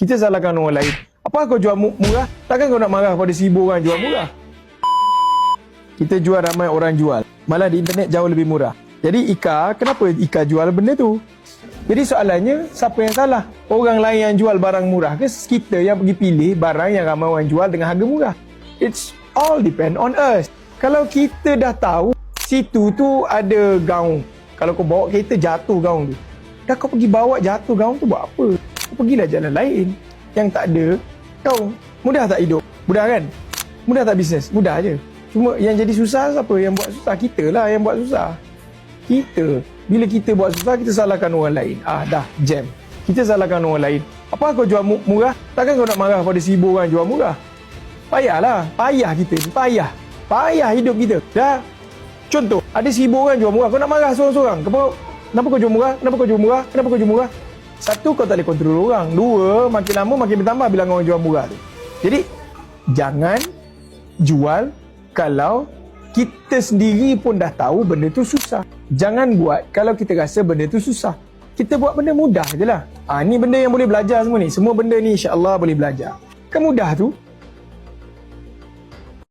Kita salahkan orang lain. Apa kau jual mu- murah? Takkan kau nak marah pada seribu orang jual murah? Kita jual ramai orang jual. Malah di internet jauh lebih murah. Jadi Ika, kenapa Ika jual benda tu? Jadi soalannya, siapa yang salah? Orang lain yang jual barang murah ke kita yang pergi pilih barang yang ramai orang jual dengan harga murah? It's all depend on us. Kalau kita dah tahu situ tu ada gaung. Kalau kau bawa kereta jatuh gaung tu. Dah kau pergi bawa jatuh gaung tu buat apa? Kau pergilah jalan lain. Yang tak ada gaung. Mudah tak hidup? Mudah kan? Mudah tak bisnes? Mudah je. Cuma yang jadi susah siapa? Yang buat susah kita lah yang buat susah. Kita. Bila kita buat susah, kita salahkan orang lain. Ah, dah, jam. Kita salahkan orang lain. Apa kau jual mu- murah? Takkan kau nak marah pada seribu orang jual murah? Payahlah. Payah kita ni. Payah. Payah hidup kita. Dah. Contoh, ada seribu orang jual murah. Kau nak marah seorang-seorang. Kenapa, kenapa kau jual murah? Kenapa kau jual murah? Kenapa kau jual murah? Satu, kau tak boleh kontrol orang. Dua, makin lama makin bertambah bilang orang jual murah tu. Jadi, jangan jual kalau kita sendiri pun dah tahu benda tu susah. Jangan buat kalau kita rasa benda tu susah. Kita buat benda mudah je lah. Ha, ni benda yang boleh belajar semua ni. Semua benda ni insya Allah boleh belajar. Kan mudah tu.